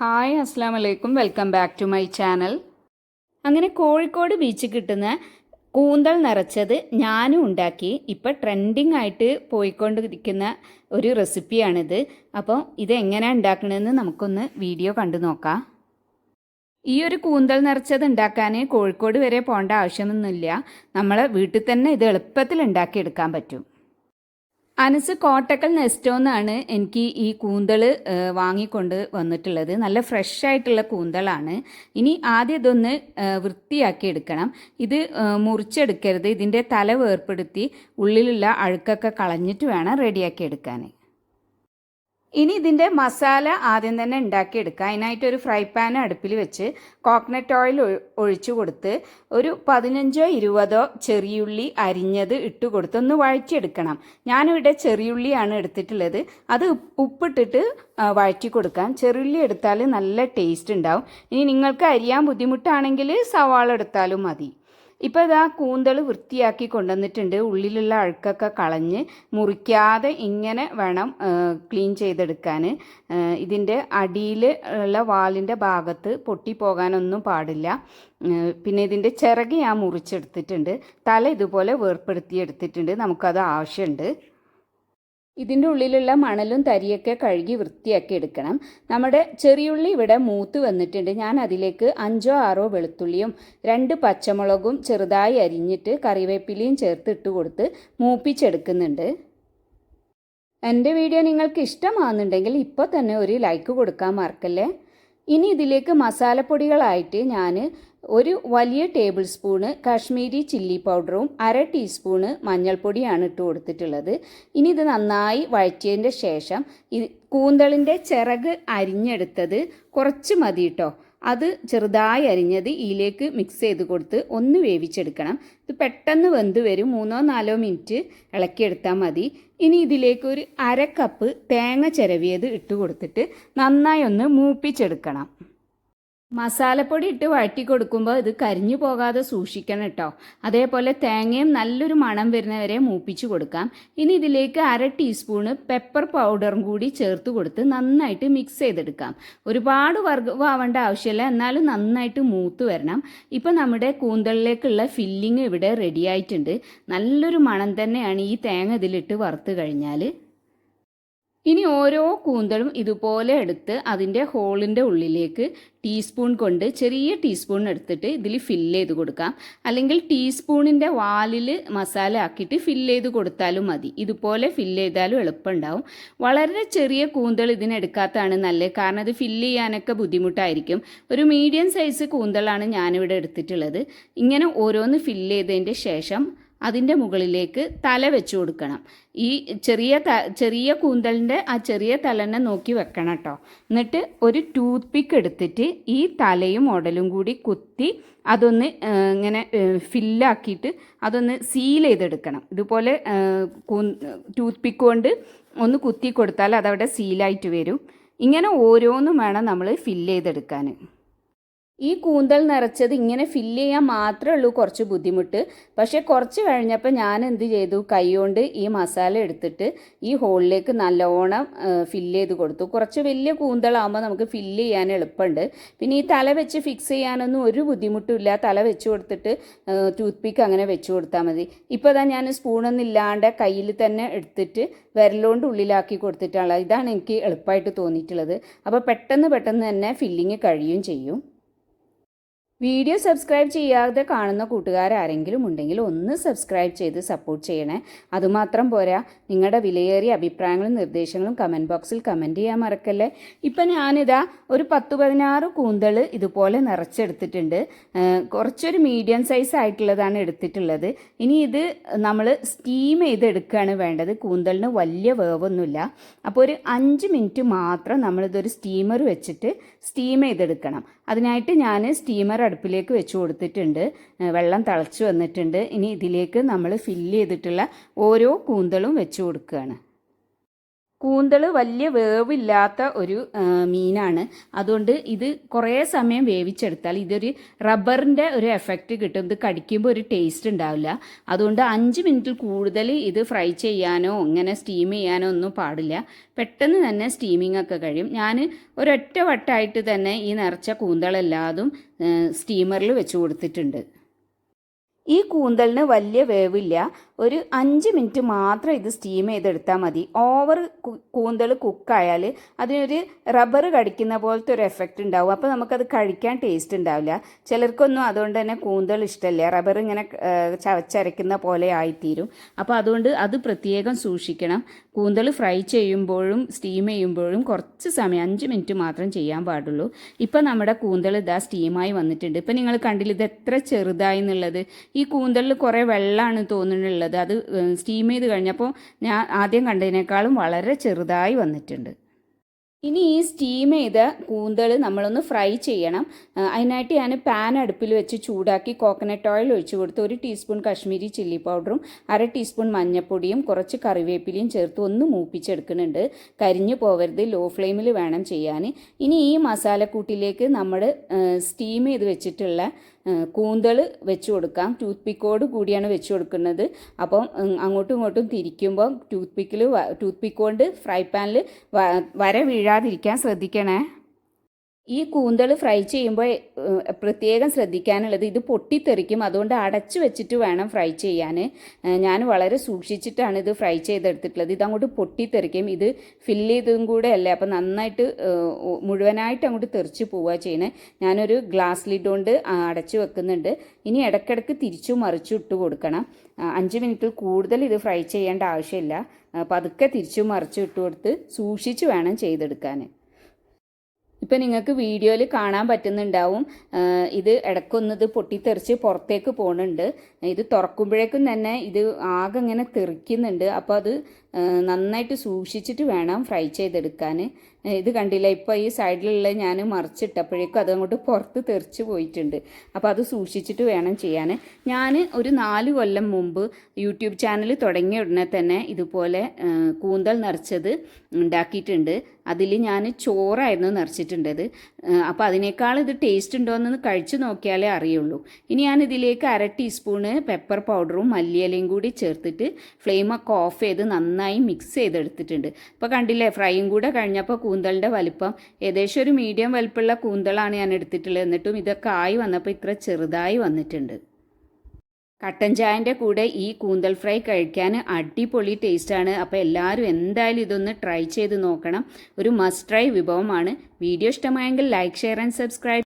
Hi അസ്സാം വലൈക്കും welcome back to my channel. അങ്ങനെ കോഴിക്കോട് ബീച്ചിൽ കിട്ടുന്ന കൂന്തൽ നിറച്ചത് ഞാനും ഉണ്ടാക്കി. ഇപ്പം ട്രെൻഡിങ് ആയിട്ട് പോയിക്കൊണ്ടിരിക്കുന്ന ഒരു റെസിപ്പിയാണിത് അപ്പോൾ ഇത് എങ്ങനെയാണ് ഉണ്ടാക്കണമെന്ന് നമുക്കൊന്ന് വീഡിയോ കണ്ടു നോക്കാം. ഈ ഒരു കൂന്തൽ നിറച്ചത് ഉണ്ടാക്കാൻ കോഴിക്കോട് വരെ പോകേണ്ട ആവശ്യമൊന്നുമില്ല. നമ്മൾ വീട്ടിൽ തന്നെ ഇത് എളുപ്പത്തിൽ ഉണ്ടാക്കിയെടുക്കാൻ പറ്റും. അനസ് കോട്ടക്കൽ നെസ്റ്റോന്നാണ് എനിക്ക് ഈ കൂന്തൾ വാങ്ങിക്കൊണ്ട് വന്നിട്ടുള്ളത്. നല്ല ഫ്രഷ് ആയിട്ടുള്ള കൂന്തളാണ്. ഇനി ആദ്യം ഇതൊന്ന് വൃത്തിയാക്കി എടുക്കണം. ഇത് മുറിച്ചെടുക്കരുത്. ഇതിന്റെ തല വേർപ്പെടുത്തി ഉള്ളിലുള്ള അഴുക്കൊക്കെ കളഞ്ഞിട്ട് വേണം റെഡിയാക്കി എടുക്കാൻ ഇനി ഇതിന്റെ മസാല ആദ്യം തന്നെ ഉണ്ടാക്കിയെടുക്കുക. അതിനായിട്ട് ഒരു ഫ്രൈ പാൻ അടുപ്പിൽ വെച്ച് കോക്കനട്ട് ഓയിൽ ഒഴി- ഒഴിച്ചു കൊടുത്ത് ഒരു പതിനഞ്ചോ ഇരുപതോ ചെറിയുള്ളി അരിഞ്ഞത് ഇട്ട് കൊടുത്ത് ഒന്ന് വഴറ്റിയെടുക്കണം. ഞാനിവിടെ ചെറിയുള്ളിയാണ് എടുത്തിട്ടുള്ളത്. അത് ഉപ്പ് ഉപ്പിട്ടിട്ട് വഴറ്റി കൊടുക്കാം. ചെറിയുള്ളി എടുത്താൽ നല്ല ടേസ്റ്റ് ഉണ്ടാവും. ഇനി നിങ്ങൾക്ക് അരിയാൻ ബുദ്ധിമുട്ടാണെങ്കിൽ സവാള എടുത്താലും മതി. ഇപ്പോൾ ഇതാ കൂന്തൾ വൃത്തിയാക്കി കൊണ്ടുവന്നിട്ടുണ്ട്. ഉള്ളിലുള്ള അഴുക്കൊക്കെ കളഞ്ഞ് മുറിക്കാതെ ഇങ്ങനെ വേണം ക്ലീൻ ചെയ്തെടുക്കാൻ ഇതിന്റെ അടിയിൽ ഉള്ള വാലിന്റെ ഭാഗത്ത് പൊട്ടിപ്പോകാനൊന്നും പാടില്ല. പിന്നെ ഇതിന്റെ ചിറക് ഞാൻ മുറിച്ചെടുത്തിട്ടുണ്ട്. തല ഇതുപോലെ വേർപ്പെടുത്തി എടുത്തിട്ടുണ്ട് നമുക്കത് ആവശ്യമുണ്ട് ഇതിന്റെ ഉള്ളിലുള്ള മണലും തരിയൊക്കെ കഴുകി വൃത്തിയാക്കി എടുക്കണം. നമ്മുടെ ചെറിയുള്ളി ഇവിടെ മൂത്ത് വന്നിട്ടുണ്ട്. ഞാൻ അതിലേക്ക് അഞ്ചോ ആറോ വെളുത്തുള്ളിയും രണ്ട് പച്ചമുളകും ചെറുതായി അരിഞ്ഞിട്ട് കറിവേപ്പിലയും ചേർത്ത് ഇട്ട് കൊടുത്ത് മൂപ്പിച്ചെടുക്കുന്നുണ്ട്. എന്റെ വീഡിയോ നിങ്ങൾക്ക് ഇഷ്ടമാകുന്നുണ്ടെങ്കിൽ ഇപ്പോൾ തന്നെ ഒരു ലൈക്ക് കൊടുക്കാൻ മറക്കല്ലേ? ഇനി ഇതിലേക്ക് മസാലപ്പൊടികളായിട്ട് ഞാൻ ഒരു വലിയ ടേബിൾ സ്പൂണ് കാശ്മീരി ചില്ലി പൗഡറും അര ടീസ്പൂണ് മഞ്ഞൾപ്പൊടിയാണ് ഇട്ട് കൊടുത്തിട്ടുള്ളത്. ഇനി ഇത് നന്നായി വഴറ്റിയതിന്റെ ശേഷം ഇത് കൂന്തളിന്റെ ചിറക് അരിഞ്ഞെടുത്തത് കുറച്ച് മതി കേട്ടോ അത് ചെറുതായി അരിഞ്ഞത് ഇതിലേക്ക് മിക്സ് ചെയ്ത് കൊടുത്ത് ഒന്ന് വേവിച്ചെടുക്കണം. ഇത് പെട്ടെന്ന് വെന്ത് വരും. മൂന്നോ നാലോ മിനിറ്റ് ഇളക്കിയെടുത്താൽ മതി. ഇനി ഇതിലേക്ക് ഒരു അര കപ്പ് തേങ്ങ ചിരവിയത് ഇട്ട് കൊടുത്തിട്ട് നന്നായി ഒന്ന് മൂപ്പിച്ചെടുക്കണം. മസാലപ്പൊടി ഇട്ട് വഴറ്റി കൊടുക്കുമ്പോൾ ഇത് കരിഞ്ഞു പോകാതെ സൂക്ഷിക്കണം കേട്ടോ. അതേപോലെ തേങ്ങയും നല്ലൊരു മണം വരുന്നവരെ മൂപ്പിച്ച് കൊടുക്കാം. ഇനി ഇതിലേക്ക് അര ടീസ്പൂണ് പെപ്പർ പൗഡറും കൂടി ചേർത്ത് കൊടുത്ത് നന്നായിട്ട് മിക്സ് ചെയ്തെടുക്കാം. ഒരുപാട് വർഗമാവേണ്ട ആവശ്യമില്ല എന്നാലും നന്നായിട്ട് മൂത്ത് വരണം. ഇപ്പം നമ്മുടെ കൂന്തളിലേക്കുള്ള ഫില്ലിങ് ഇവിടെ റെഡി ആയിട്ടുണ്ട്. നല്ലൊരു മണം തന്നെയാണ് ഈ തേങ്ങ ഇതിലിട്ട് വറുത്ത് കഴിഞ്ഞാൽ ഇനി ഓരോ കൂന്തളും ഇതുപോലെ എടുത്ത് അതിന്റെ ഹോളിന്റെ ഉള്ളിലേക്ക് ടീസ്പൂൺ കൊണ്ട് ചെറിയ ടീസ്പൂൺ എടുത്തിട്ട് ഇതിൽ ഫില്ല് ചെയ്ത് കൊടുക്കാം. അല്ലെങ്കിൽ ടീസ്പൂണിന്റെ വാലിൽ മസാല ആക്കിയിട്ട് ഫില്ല് ചെയ്ത് കൊടുത്താലും മതി. ഇതുപോലെ ഫില്ല് ചെയ്താലും എളുപ്പമുണ്ടാവും. വളരെ ചെറിയ കൂന്തൾ ഇതിനെടുക്കാത്തതാണ് നല്ലത്. കാരണം അത് ഫില്ല് ചെയ്യാനൊക്കെ ബുദ്ധിമുട്ടായിരിക്കും. ഒരു മീഡിയം സൈസ് കൂന്തളാണ് ഞാനിവിടെ എടുത്തിട്ടുള്ളത്. ഇങ്ങനെ ഓരോന്ന് ഫില്ല് ചെയ്തതിന്റെ ശേഷം അതിന്റെ മുകളിലേക്ക് തല വെച്ച് കൊടുക്കണം. ഈ ചെറിയ ത ചെറിയ കൂന്തലിന്റെ ആ ചെറിയ തലനെ നോക്കി വെക്കണം കേട്ടോ. എന്നിട്ട് ഒരു ടൂത്ത് പിക്ക് എടുത്തിട്ട് ഈ തലയും ഉടലും കൂടി കുത്തി അതൊന്ന് ഇങ്ങനെ ഫില്ലാക്കിയിട്ട് അതൊന്ന് സീൽ ചെയ്തെടുക്കണം. ഇതുപോലെ കൂ ടൂത്ത് പിക്ക് കൊണ്ട് ഒന്ന് കുത്തി കൊടുത്താൽ അതവിടെ സീലായിട്ട് വരും. ഇങ്ങനെ ഓരോന്നും വേണം നമ്മൾ ഫില്ല് ചെയ്തെടുക്കാൻ ഈ കൂന്തൽ നിറച്ചത് ഇങ്ങനെ ഫില്ല് ചെയ്യാൻ മാത്രമേ ഉള്ളൂ കുറച്ച് ബുദ്ധിമുട്ട്. പക്ഷേ കുറച്ച് കഴിഞ്ഞപ്പോൾ ഞാൻ എന്ത് ചെയ്തു? കൈകൊണ്ട് ഈ മസാല എടുത്തിട്ട് ഈ ഹോളിലേക്ക് നല്ലോണം ഫില്ല് ചെയ്ത് കൊടുത്തു. കുറച്ച് വലിയ കൂന്തളാകുമ്പോൾ നമുക്ക് ഫില്ല് ചെയ്യാൻ എളുപ്പമുണ്ട്. പിന്നെ ഈ തല വെച്ച് ഫിക്സ് ചെയ്യാനൊന്നും ഒരു ബുദ്ധിമുട്ടില്ല തല വെച്ച് കൊടുത്തിട്ട് ടൂത്ത് പിക്ക് അങ്ങനെ വെച്ച് കൊടുത്താൽ മതി. ഇപ്പോൾ തന്നെ ഞാൻ സ്പൂണൊന്നും ഇല്ലാണ്ട് കയ്യിൽ തന്നെ എടുത്തിട്ട് വിരലുകൊണ്ട് ഉള്ളിലാക്കി കൊടുത്തിട്ടാണ് ഇതാണ് എനിക്ക് എളുപ്പമായിട്ട് തോന്നിയിട്ടുള്ളത്. അപ്പോൾ പെട്ടെന്ന് പെട്ടെന്ന് തന്നെ ഫില്ലിങ് കഴിയും ചെയ്യും. വീഡിയോ സബ്സ്ക്രൈബ് ചെയ്യാതെ കാണുന്ന കൂട്ടുകാരാരെങ്കിലും ഉണ്ടെങ്കിൽ ഒന്ന് സബ്സ്ക്രൈബ് ചെയ്ത് സപ്പോർട്ട് ചെയ്യണേ. അതുമാത്രം പോരാ. നിങ്ങളുടെ വിലയേറിയ അഭിപ്രായങ്ങളും നിർദ്ദേശങ്ങളും കമന്റ് ബോക്സിൽ കമന്റ് ചെയ്യാൻ മറക്കല്ലേ. ഇപ്പം ഞാനിതാ ഒരു പത്ത് പതിനാറ് കൂന്തൾ ഇതുപോലെ നിറച്ചെടുത്തിട്ടുണ്ട്. കുറച്ചൊരു മീഡിയം സൈസ് ആയിട്ടുള്ളതാണ് എടുത്തിട്ടുള്ളത്. ഇനി ഇത് നമ്മൾ സ്റ്റീം ചെയ്തെടുക്കുകയാണ് വേണ്ടത്. കൂന്തലിന് വലിയ വേവൊന്നുമില്ല. അപ്പോൾ ഒരു അഞ്ച് മിനിറ്റ് മാത്രം നമ്മളിതൊരു സ്റ്റീമർ വെച്ചിട്ട് സ്റ്റീം ചെയ്തെടുക്കണം. അതിനായിട്ട് ഞാൻ സ്റ്റീമർ അടുപ്പിലേക്ക് വെച്ച് കൊടുത്തിട്ടുണ്ട്. വെള്ളം തിളച്ചു വന്നിട്ടുണ്ട്. ഇനി ഇതിലേക്ക് നമ്മൾ ഫില്ല് ചെയ്തിട്ടുള്ള ഓരോ കൂന്തളും വെച്ച് കൊടുക്കുകയാണ്. കൂന്തൾ വലിയ വേവില്ലാത്ത ഒരു മീനാണ്. അതുകൊണ്ട് ഇത് കുറേ സമയം വേവിച്ചെടുത്താൽ ഇതൊരു റബ്ബറിന്റെ ഒരു എഫക്റ്റ് കിട്ടും. ഇത് കടിക്കുമ്പോൾ ഒരു ടേസ്റ്റ് ഉണ്ടാവില്ല. അതുകൊണ്ട് അഞ്ച് മിനിറ്റിൽ കൂടുതൽ ഇത് ഫ്രൈ ചെയ്യാനോ ഇങ്ങനെ സ്റ്റീം ചെയ്യാനോ ഒന്നും പാടില്ല. പെട്ടെന്ന് തന്നെ സ്റ്റീമിംഗ് ഒക്കെ കഴിയും. ഞാൻ ഒരൊറ്റ വട്ടായിട്ട് തന്നെ ഈ നിറച്ച കൂന്തളെല്ലാതും സ്റ്റീമറിൽ വെച്ച് കൊടുത്തിട്ടുണ്ട്. ഈ കൂന്തലിന് വലിയ വേവില്ല. ഒരു അഞ്ച് മിനിറ്റ് മാത്രം ഇത് സ്റ്റീം ചെയ്തെടുത്താൽ മതി. ഓവർ കൂന്തൽ കുക്കായാൽ അതിനൊരു റബ്ബർ കടിക്കുന്ന പോലത്തെ ഒരു എഫക്റ്റ് ഉണ്ടാവും. അപ്പോൾ നമുക്കത് കഴിക്കാൻ ടേസ്റ്റ് ഉണ്ടാവില്ല. ചിലർക്കൊന്നും അതുകൊണ്ട് തന്നെ കൂന്തൽ ഇഷ്ടമല്ല റബ്ബർ ഇങ്ങനെ ചവച്ചരയ്ക്കുന്ന പോലെ ആയിത്തീരും. അപ്പോൾ അതുകൊണ്ട് അത് പ്രത്യേകം സൂക്ഷിക്കണം. കൂന്തൽ ഫ്രൈ ചെയ്യുമ്പോഴും സ്റ്റീം ചെയ്യുമ്പോഴും കുറച്ച് സമയം അഞ്ച് മിനിറ്റ് മാത്രം ചെയ്യാൻ പാടുള്ളൂ. ഇപ്പം നമ്മുടെ കൂന്തൽ ഇതാ സ്റ്റീമായി വന്നിട്ടുണ്ട്. ഇപ്പം നിങ്ങൾ കണ്ടില്ല ഇത് എത്ര ചെറുതായി എന്നുള്ളത്. ഈ കൂന്തലിൽ കുറേ വെള്ളമാണ് തോന്നുന്നുള്ളത്. അത് സ്റ്റീം ചെയ്ത് കഴിഞ്ഞപ്പോൾ ഞാൻ ആദ്യം കണ്ടതിനേക്കാളും വളരെ ചെറുതായി വന്നിട്ടുണ്ട്. ഇനി ഈ സ്റ്റീം ചെയ്ത കൂന്തൾ നമ്മളൊന്ന് ഫ്രൈ ചെയ്യണം. അതിനായിട്ട് ഞാൻ പാൻ അടുപ്പിൽ വെച്ച് ചൂടാക്കി കോക്കനട്ട് ഓയിൽ ഒഴിച്ചു കൊടുത്ത് ഒരു ടീസ്പൂൺ കശ്മീരി ചില്ലി പൗഡറും അര ടീസ്പൂൺ മഞ്ഞൾപ്പൊടിയും കുറച്ച് കറിവേപ്പിലയും ചേർത്ത് ഒന്ന് മൂപ്പിച്ചെടുക്കുന്നുണ്ട്. കരിഞ്ഞു പോവരുത് ലോ ഫ്ലെയിമിൽ വേണം ചെയ്യാൻ. ഇനി ഈ മസാലക്കൂട്ടിലേക്ക് നമ്മൾ സ്റ്റീം ചെയ്ത് വെച്ചിട്ടുള്ള കൂന്തൾ വെച്ച് കൊടുക്കാം. ടൂത്ത് പിക്കോട് കൂടിയാണ് വെച്ച് കൊടുക്കുന്നത്. അപ്പം അങ്ങോട്ടും ഇങ്ങോട്ടും തിരിക്കുമ്പോൾ ടൂത്ത് പിക്കിൽ ടൂത്ത് പിക്ക് കൊണ്ട് ഫ്രൈ പാനിൽ വര വീഴാതിരിക്കാൻ ശ്രദ്ധിക്കണേ. ഈ കൂന്തൾ ഫ്രൈ ചെയ്യുമ്പോൾ പ്രത്യേകം ശ്രദ്ധിക്കാനുള്ളത് ഇത് പൊട്ടിത്തെറിക്കും. അതുകൊണ്ട് അടച്ചു വെച്ചിട്ട് വേണം ഫ്രൈ ചെയ്യാൻ ഞാൻ വളരെ സൂക്ഷിച്ചിട്ടാണ് ഇത് ഫ്രൈ ചെയ്തെടുത്തിട്ടുള്ളത്. ഇതങ്ങോട്ട് പൊട്ടിത്തെറിക്കും. ഇത് ഫില്ല് ചെയ്തതും കൂടെ അല്ലേ? അപ്പം നന്നായിട്ട് മുഴുവനായിട്ട് അങ്ങോട്ട് തെറിച്ച് പോവുക ചെയ്യണേ. ഞാനൊരു ഗ്ലാസ് ലിഡ് കൊണ്ട് അടച്ചു വെക്കുന്നുണ്ട്. ഇനി ഇടയ്ക്കിടയ്ക്ക് തിരിച്ചു മറിച്ചു ഇട്ട് കൊടുക്കണം. അഞ്ച് മിനിറ്റിൽ കൂടുതൽ ഇത് ഫ്രൈ ചെയ്യേണ്ട ആവശ്യമില്ല. പതുക്കെ തിരിച്ചു മറിച്ചു ഇട്ട് കൊടുത്ത് സൂക്ഷിച്ച് വേണം ചെയ്തെടുക്കാൻ ഇപ്പം നിങ്ങൾക്ക് വീഡിയോയിൽ കാണാൻ പറ്റുന്നുണ്ടാവും. ഇത് ഇടക്കൊന്നത് പൊട്ടിത്തെറിച്ച് പുറത്തേക്ക് പോകുന്നുണ്ട് ഇത് തുറക്കുമ്പോഴേക്കും തന്നെ ഇത് ആകെ ഇങ്ങനെ തെറിക്കുന്നുണ്ട്. അപ്പോൾ അത് നന്നായിട്ട് സൂക്ഷിച്ചിട്ട് വേണം ഫ്രൈ ചെയ്തെടുക്കാൻ ഇത് കണ്ടില്ല. ഇപ്പോൾ ഈ സൈഡിലുള്ള ഞാൻ മറിച്ചിട്ടപ്പോഴേക്കും അതങ്ങോട്ട് പുറത്ത് തെറിച്ച് പോയിട്ടുണ്ട്. അപ്പോൾ അത് സൂക്ഷിച്ചിട്ട് വേണം ചെയ്യാൻ ഞാൻ ഒരു നാല് കൊല്ലം മുമ്പ് യൂട്യൂബ് ചാനൽ തുടങ്ങിയ ഉടനെ തന്നെ ഇതുപോലെ കൂന്തൽ നിറച്ചത് ഉണ്ടാക്കിയിട്ടുണ്ട്. അതിൽ ഞാൻ ചോറായിരുന്നു നിറച്ചിട്ടുണ്ടത്. അപ്പോൾ അതിനേക്കാൾ ഇത് ടേസ്റ്റ് ഉണ്ടോ എന്ന് കഴിച്ചു നോക്കിയാലേ അറിയുള്ളൂ. ഇനി ഞാൻ ഇതിലേക്ക് അര ടീസ്പൂണ് പെപ്പർ പൗഡറും മല്ലിയലയും കൂടി ചേർത്തിട്ട് ഫ്ലെയിമൊക്കെ ഓഫ് ചെയ്ത് നന്നായി മിക്സ് ചെയ്തെടുത്തിട്ടുണ്ട്. ഇപ്പോൾ കണ്ടില്ലേ ഫ്രൈയും കൂടെ കഴിഞ്ഞപ്പോൾ കൂന്തളിന്റെ വലിപ്പം ഏകദേശം ഒരു മീഡിയം വലിപ്പമുള്ള കൂന്തളാണ് ഞാൻ എടുത്തിട്ടുള്ളത്. എന്നിട്ടും ഇതൊക്കെ ആയി വന്നപ്പോൾ ഇത്ര ചെറുതായി വന്നിട്ടുണ്ട്. കട്ടൻ ചായന്റെ കൂടെ ഈ കൂന്തൽ ഫ്രൈ കഴിക്കാൻ അടിപൊളി ടേസ്റ്റാണ് അപ്പോൾ എല്ലാവരും എന്തായാലും ഇതൊന്ന് ട്രൈ ചെയ്ത് നോക്കണം. ഒരു മസ്റ്റ് ട്രൈ വിഭവമാണ്. വീഡിയോ ഇഷ്ടമായെങ്കിൽ ലൈക്ക് ഷെയർ ആൻഡ് സബ്സ്ക്രൈബ്